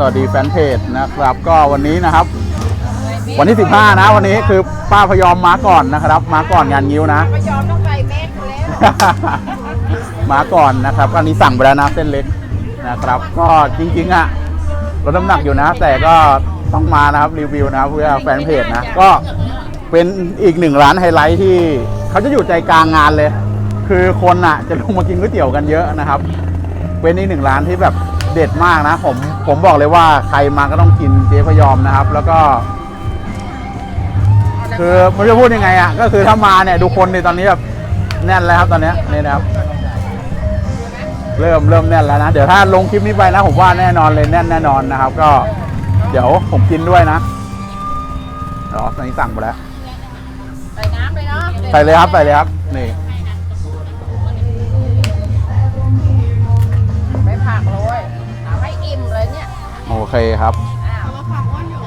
สวัสดีแฟนเพจนะครับ ก็วันนี้นะครับ วันที่ 15 นะ วันนี้คือป้าพยอมมาก่อนนะครับ มาก่อนงานงิ้วนะ ไม่ยอมต้องใส่เมสอยู่แล้วมาก่อนนะครับ อันนี้สั่งไปแล้วนะเส้นเล็กนะครับ ก็จริงๆอะลดน้ำหนักอยู่นะ แต่ก็ต้องมานะครับรีวิวนะครับเพื่อแฟนเพจนะ ก็เป็นอีกหนึ่งร้านไฮไลท์ที่เขาจะอยู่ใจกลางงานเลย คือคนอะจะลงมากินก๋วยเตี๋ยวกันเยอะนะครับ เป็นอีกหนึ่งร้านที่แบบ เด็ดมากนะ ผมผมบอกเลยว่าใครมาก็ต้องกินเจ๊พยอมนะครับ แล้วก็ คือไม่รู้จะพูดยังไงอะก็คือถ้ามาเนี่ยดูคนในตอนนี้แบบแน่นแล้วครับตอนเนี้ยนี่นะครับ เริ่มเริ่มแน่นแล้วนะเดี๋ยวถ้าลงคลิปนี้ไปนะ ผมว่าแน่นอนเลยแน่นแน่นอนนะครับ ก็ เดี๋ยวผมกินด้วยนะอ๋อตอนนี้สั่งไปแล้ว ใส่น้ำเลยเนาะ ใส่เลยครับใส่เลยครับนี่ เคครับอ้าวผักอ้อนอยู่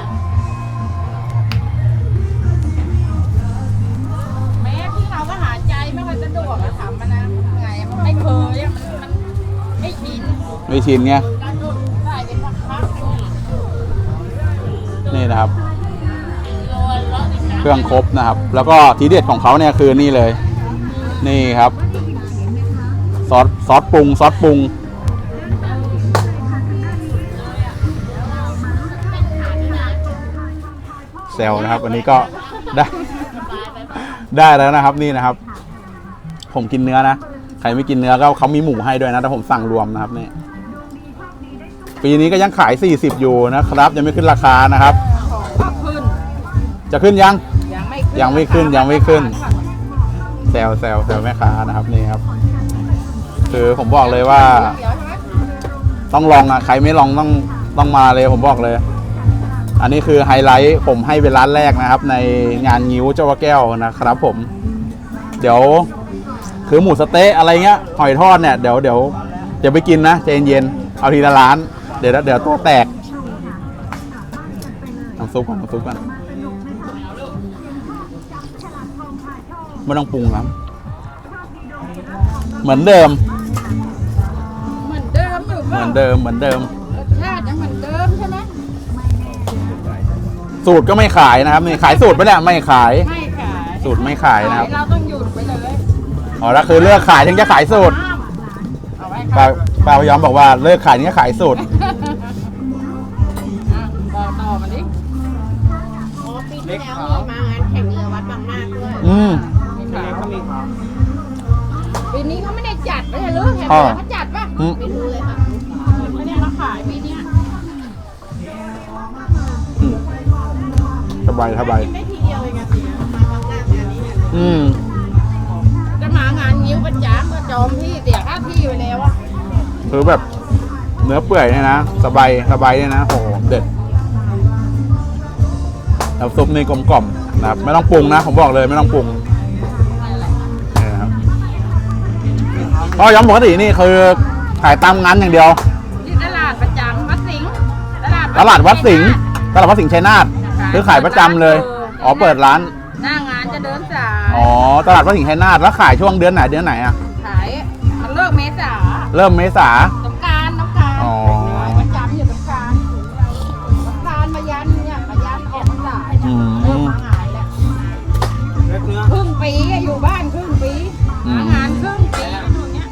แม้ที่เราก็หาใจไม่ค่อยสะดวกนะถามมันนะไงมันไม่เคยอะมันมันไม่ชินไม่ชินไงการดูใส่เป็นพักๆนี่นะครับเครื่องครบนะครับ แล้วก็ทีเด็ดของเขาเนี่ยคือนี่เลย นี่ครับ ซอสซอสปรุงซอสปรุง เซลนะครับวันนี้ก็ได้ได้แล้วนะครับนี่นะครับ ผมกินเนื้อนะใครไม่กินเนื้อก็เขามีหมูให้ด้วยนะแต่ผมสั่งรวมนะครับเนี่ยปีนี้ก็ยังขาย 40 อยู่นะครับ ยังไม่ขึ้นราคานะครับ จะขึ้นยังยังไม่ขึ้นยังไม่ขึ้นแซวแซวแซวแม่ค้านะครับนี่ครับ คือผมบอกเลยว่า ต้องลองอะใครไม่ลองต้องต้องมาเลยผมบอกเลย อันนี้คือไฮไลท์ผมให้เป็นร้านแรกนะครับ ในงานงิ้วเจ้าว่าแก้วนะครับ ผม เดี๋ยวคือหมูสะเต๊ะอะไรเงี้ยหอยทอดเนี่ยเดี๋ยวเดี๋ยวเดี๋ยวไปกินนะใจเย็นๆเอาทีละร้าน เดี๋ยวเดี๋ยวตัวแตกน้ำซุปก่อนน้ำซุปก่อนไม่ต้องปรุงครับเหมือนเดิม เหมือนเดิมอยู่เหป่ะมือนเดิมเหมือนเดิม สูตรก็ไม่ขายนะครับนี่ขายสูตรไปแล้วไม่ขาย ไม่ขายสูตรไม่ขายนะครับ เราต้องหยุดไปเลยอ๋อแล้วคือเลิกขายถึงจะขายสูตรเอาไว้ป้าป้าพยอมบอกว่าเลิกขายถึงจะขายสูตร อะต่อต่อมาดิอ๋อปีที่แล้วมีมางานแข่งเรือวัดบางนาคด้วยอืม มีขาวปีนี้เขาไม่ได้จัดไม่ใช่หรือเห็นอ๋อ เขาจัดป่ะอืม ไม่รู้เลยค่ะ บายสบายไม่ทีเดียวเองอะสิมาบางนางานนี้เนี่ยอืม จะมางานนิ้วประจำก็จองที่เสียค่าที่ไปแล้วอะคือแบบเนื้อเปื่อยเนี่ยนะสบายสบายเนี่ยนะโอ้โหเด็ดน้ำซุปนี่กลมกล่อมนะครับไม่ต้องปรุงนะ ผมบอกเลยไม่ต้องปรุงนี่นะครับก็ย้ำปกตินี่คือขายตามงานอย่างเดียว ที่ตลาดประจำวัดสิงห์ตลาดวัดสิงห์ตลาดวัดสิงห์ชัยนาท คือขายประจำเลย อ๋อ เปิดร้าน หน้างานจะเดินสายอ๋อ ตลาดวัดสิงห์ชัยนาทแล้วขายช่วงเดือนไหนเดือนไหนอะขายมันเลิกเมษาเริ่มเมษา สงกรารสงกรารอ๋อขายประจำอยู่สงกรารสงกรารมายันเนี่ยมายันออกพรรษาเนี่ยอืมเริ่มมางานแล้วครึ่งปีอะอยู่บ้านครึ่งปีอืม มางานครึ่งปีอยู่เนี้ย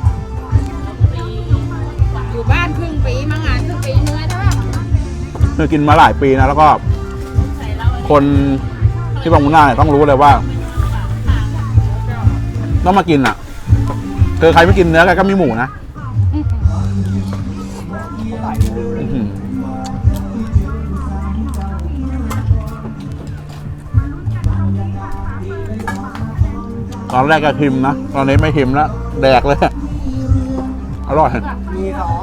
อยู่บ้านครึ่งปีมางานครึ่งปีเหนื่อยใช่ปะคือกินมาหลายปีนะแล้วก็ คนที่บางมุนาเนี่ยต้องรู้เลยว่าต้องมากินอะคือใครไม่กินเนื้อก็มีหมูนะตอนแรกก็ทิมนะ ตอนนี้ไม่ทิมแล้ว แดกเลย อร่อยมีสอง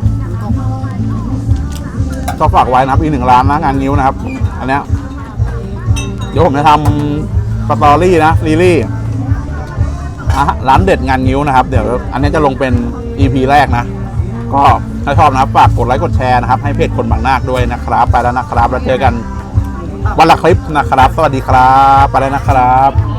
กินเร็วต้องก็ฝากไว้นะครับอีกหนึ่งร้านนะงานนิ้วนะครับ อันเนี้ยเดี๋ยวผมจะทำสตอรี่นะซีรีส์อ่ร้านเด็ดงานนิ้วนะครับ เดี๋ยวอันนี้จะลงเป็น EP แรกนะ ก็ถ้าชอบนะครับฝากกดไลค์กดแชร์นะครับ ให้เพจคนบางนาคด้วยนะครับ ไปแล้วนะครับ แล้วเจอกันวันละคลิปนะครับ สวัสดีครับ ไปแล้วนะครับ